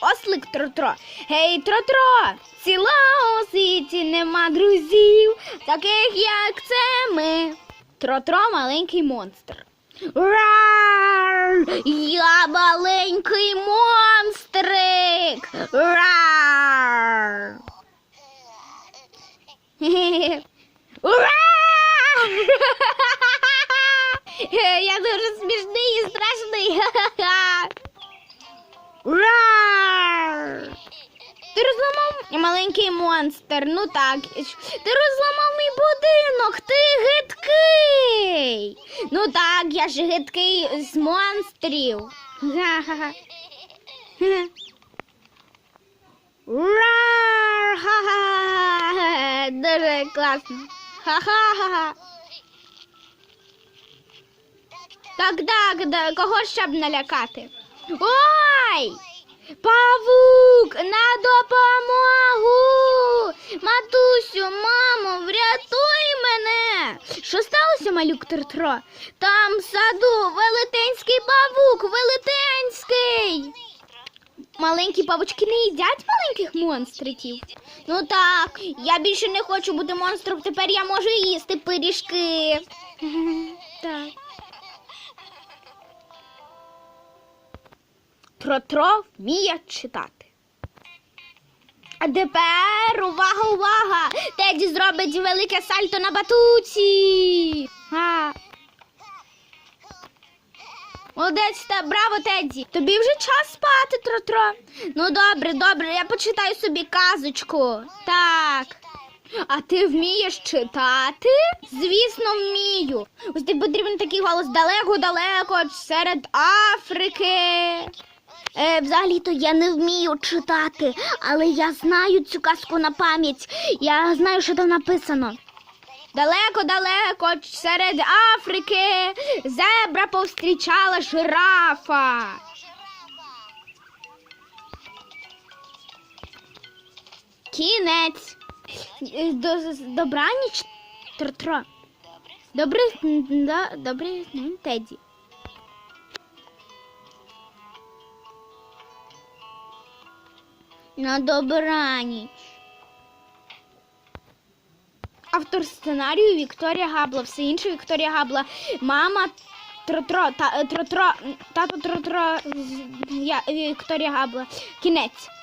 ослик Тротро. Гей, Тротро, ціла світі нема друзів, таких як це ми. Тротро маленький монстр. Рар! Я маленький монстрик. Рар! Ура! Я дуже смішний і страшний. Ура! Ти розламав маленький монстр. Ну так. Ти розламав мій будинок. Ти гидкий. Ну так, я ж гидкий з монстрів. Ха-ха-ха. Ха-ха! Дуже класно. Ха-ха-ха. Так, так, кого ще б налякати? Ой! Павук, на допомогу! Матусю, мамо, врятуй мене! Що сталося, малюк Тертро? Там в саду велетенський павук, велетенський! Маленькі павучки не їдять маленьких монстриків. Ну так, я більше не хочу бути монстром, тепер я можу їсти пиріжки. Так. Тротро вміє читати. А тепер увага, увага! Теді зробить велике сальто на батуці. А. Молодець та браво, Теді. Тобі вже час спати, Тротро. Ну добре, добре, я почитаю собі казочку. Так. А ти вмієш читати? Звісно, вмію. Ось тобі потрібен такий голос далеко-далеко серед Африки. Е, взагалі-то я не вмію читати, але я знаю цю казку на пам'ять. Я знаю, що там написано. Далеко-далеко серед Африки зебра повстрічала жирафа. Кінець. До, добраніч, да, добре, Теді. На добраніч. Автор сценарію Вікторія Габла. Все інше Вікторія Габла. Мама Тротро, та, е, Тротро, тато Тротро, я, Вікторія Габла. Кінець.